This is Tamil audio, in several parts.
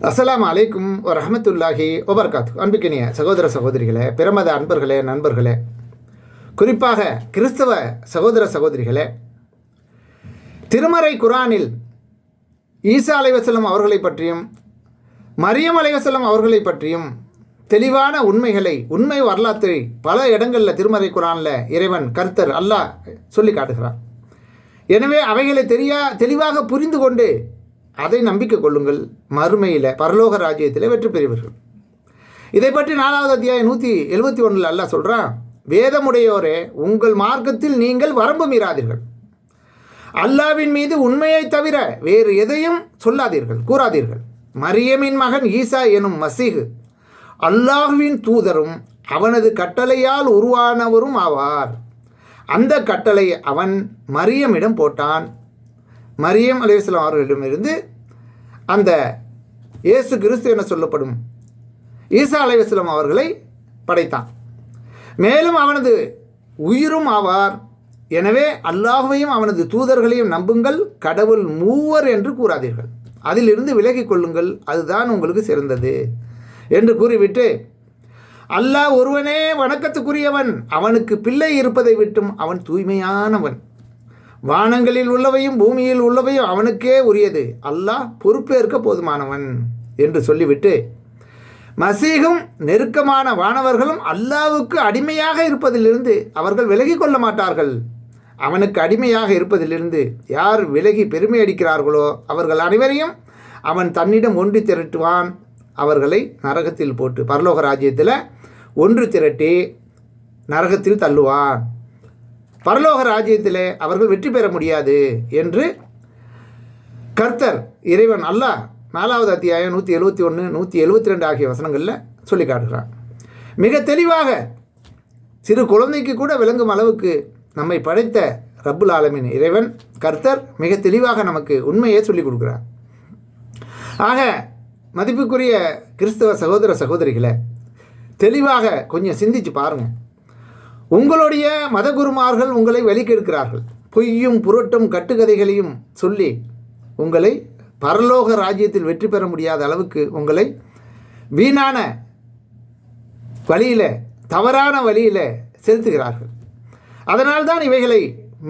அஸ்லாம் அலைக்கும் ரஹமத்துல்லாஹி வபர்காத்து அன்புக்கினிய சகோதர சகோதரிகளே பிரமத அன்பர்களே நண்பர்களே குறிப்பாக கிறிஸ்தவ சகோதர சகோதரிகளே திருமறை குரானில் ஈசா அலைவசலம் அவர்களை பற்றியும் மரியம் அலைவசலம் அவர்களை பற்றியும் தெளிவான உண்மைகளை உண்மை வரலாற்றை பல இடங்களில் திருமறை குரானில் இறைவன் கர்த்தர் அல்லாஹ் சொல்லி காட்டுகிறார். எனவே அவைகளை தெரியா தெளிவாக புரிந்து கொண்டு அதை நம்பிக்கை கொள்ளுங்கள். மறுமையில் பரலோக ராஜ்யத்தில் வெற்றி பெறுவீர்கள். இதை பற்றி நாலாவது அத்தியாயம் நூற்றி எழுபத்தி ஒன்றில் அல்ல சொல்கிறான் வேதமுடையோரே உங்கள் மார்க்கத்தில் நீங்கள் வரம்பு மீறாதீர்கள். அல்லாவின் மீது உண்மையை தவிர வேறு எதையும் சொல்லாதீர்கள் கூறாதீர்கள். மரியமின் மகன் ஈசா எனும் மசீகு அல்லாஹுவின் தூதரும் அவனது கட்டளையால் உருவானவரும் ஆவார். அந்த கட்டளை அவன் மரியமிடம் போட்டான். மரியம் அலைவாஸ்லாம் அவர்களிடமிருந்து அந்த இயேசு கிறிஸ்து என சொல்லப்படும் ஈசா அலைவாஸ்லாம் அவர்களை படைத்தான். மேலும் அவனது உயிரும் ஆவார். எனவே அல்லாஹையும் அவனது தூதர்களையும் நம்புங்கள். கடவுள் மூவர் என்று கூறாதீர்கள். அதிலிருந்து விலகிக் கொள்ளுங்கள். அதுதான் உங்களுக்கு சிறந்தது என்று கூறிவிட்டு அல்லாஹ் ஒருவனே வணக்கத்துக்குரியவன். அவனுக்கு பிள்ளை இருப்பதை விட்டும் அவன் தூய்மையானவன். வானங்களில் உள்ளவையும் பூமியில் உள்ளவையும் அவனுக்கே உரியது. அல்லாஹ் பொறுப்பேற்க போதுமானவன் என்று சொல்லிவிட்டு மசீகும் நெருக்கமான வானவர்களும் அல்லாவுக்கு அடிமையாக இருப்பதிலிருந்து அவர்கள் விலகி கொள்ள மாட்டார்கள். அவனுக்கு அடிமையாக இருப்பதிலிருந்து யார் விலகி பெருமை அடிக்கிறார்களோ அவர்கள் அனைவரையும் அவன் தன்னிடம் ஒன்று திரட்டுவான். அவர்களை நரகத்தில் போட்டு பரலோக ராஜ்யத்தில் ஒன்று திரட்டி நரகத்தில் தள்ளுவான். பரலோக ராஜ்யத்தில் அவர்கள் வெற்றி பெற முடியாது என்று கர்த்தர் இறைவன் அல்லாஹ் நாலாவது அத்தியாயம் நூற்றி எழுபத்தி ஒன்று நூற்றி எழுபத்தி ரெண்டு ஆகிய வசனங்களில் சொல்லி காட்டுகிறான் மிக தெளிவாக சிறு குழந்தைக்கு கூட விளங்கும் அளவுக்கு நம்மை படைத்த ரப்புல் ஆலமின் இறைவன் கர்த்தர் மிக தெளிவாக நமக்கு உண்மையை சொல்லிக் கொடுக்குறார். ஆக மதிப்புக்குரிய கிறிஸ்தவ சகோதர சகோதரிகளை தெளிவாக கொஞ்சம் சிந்திச்சு பாருங்கள் உங்களுடைய மதகுருமார்கள் உங்களை வெளிக்கெடுக்கிறார்கள் பொய்யும் புரட்டும் கட்டுக்கதைகளையும் சொல்லி உங்களை பரலோக ராஜ்யத்தில் வெற்றி பெற முடியாத அளவுக்கு உங்களை வீணான வழியில் தவறான வழியில் செலுத்துகிறார்கள். அதனால்தான் இவைகளை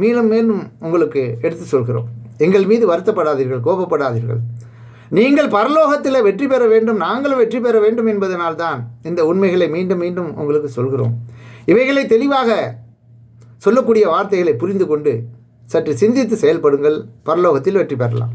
மேலும் மேலும் உங்களுக்கு எடுத்து சொல்கிறோம். எங்கள் மீது வருத்தப்படாதீர்கள் கோபப்படாதீர்கள். நீங்கள் பரலோகத்தில் வெற்றி பெற வேண்டும் நாங்களும் வெற்றி பெற வேண்டும் என்பதனால்தான் இந்த உண்மைகளை மீண்டும் மீண்டும் உங்களுக்கு சொல்கிறோம். இவைகளை தெளிவாக சொல்லக்கூடிய வார்த்தைகளை புரிந்து கொண்டு சற்று சிந்தித்து செயல்படுங்கள். பரலோகத்தில் வெற்றி பெறலாம்.